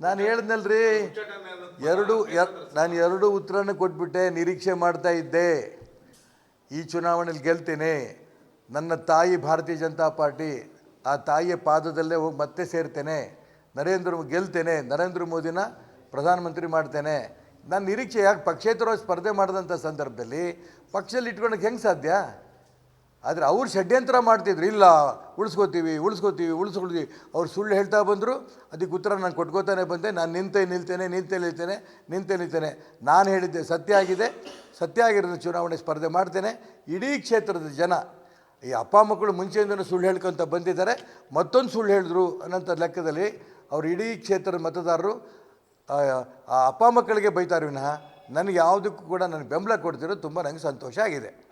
ನಾನು ಹೇಳಿದ್ನಲ್ರಿ ಎರಡು ಎರ್- ನಾನು ಎರಡು ಉತ್ತರನ ಕೊಟ್ಬಿಟ್ಟೆ ನಿರೀಕ್ಷೆ ಮಾಡ್ತಾ ಇದ್ದೆ. ಈ ಚುನಾವಣೆಯಲ್ಲಿ ಗೆಲ್ತೇನೆ. ನನ್ನ ತಾಯಿ ಭಾರತೀಯ ಜನತಾ ಪಾರ್ಟಿ ಆ ತಾಯಿಯ ಪಾದದಲ್ಲೇ ಹೋಗಿ ಮತ್ತೆ ಸೇರ್ತೇನೆ. ನರೇಂದ್ರ ಗೆಲ್ತೇನೆ ನರೇಂದ್ರ ಮೋದಿನ ಪ್ರಧಾನಮಂತ್ರಿ ಮಾಡ್ತೇನೆ. ನಾನು ನಿರೀಕ್ಷೆ ಯಾಕೆ ಪಕ್ಷೇತರವಾಗಿ ಸ್ಪರ್ಧೆ ಮಾಡಿದಂಥ ಸಂದರ್ಭದಲ್ಲಿ ಪಕ್ಷದಲ್ಲಿ ಇಟ್ಕೊಳಕ್ಕೆ ಹೆಂಗೆ ಸಾಧ್ಯ? ಆದರೆ ಅವ್ರು ಷಡ್ಯಂತ್ರ ಮಾಡ್ತಿದ್ರು. ಇಲ್ಲ, ಉಳಿಸ್ಕೋತೀವಿ ಉಳಿಸ್ಕೋತೀವಿ, ಉಳಿಸ್ಕೊಳ್ತೀವಿ. ಅವ್ರು ಸುಳ್ಳು ಹೇಳ್ತಾ ಬಂದರು. ಅದಕ್ಕೆ ಉತ್ತರ ನಾನು ಕೊಟ್ಕೋತಾನೆ ಬಂದೆ. ನಾನು ನಿಂತೆ ನಿಲ್ತೇನೆ ನಿಂತೆ ನಿಲ್ತೇನೆ ನಿಂತೆ ನಿಲ್ತೇನೆ. ನಾನು ಹೇಳಿದ್ದೆ ಸತ್ಯ ಆಗಿದೆ. ಸತ್ಯ ಆಗಿರೋದು ಚುನಾವಣೆ ಸ್ಪರ್ಧೆ ಮಾಡ್ತೇನೆ. ಇಡೀ ಕ್ಷೇತ್ರದ ಜನ, ಈ ಅಪ್ಪ ಮಕ್ಕಳು ಮುಂಚೆಯಿಂದನೂ ಸುಳ್ಳು ಹೇಳ್ಕೊತ ಬಂದಿದ್ದಾರೆ. ಮತ್ತೊಂದು ಸುಳ್ಳು ಹೇಳಿದ್ರು ಅನ್ನೋಂಥ ಲೆಕ್ಕದಲ್ಲಿ ಅವ್ರು ಇಡೀ ಕ್ಷೇತ್ರದ ಮತದಾರರು, ಆ ಅಪ್ಪ ಮಕ್ಕಳಿಗೆ ಬೈತಾರೆ ವಿನಃ. ನನಗೆ ಯಾವುದಕ್ಕೂ ಕೂಡ ನನಗೆ ಬೆಂಬಲ ಕೊಡ್ತಿರೋದು ತುಂಬ ನನಗೆ ಸಂತೋಷ ಆಗಿದೆ.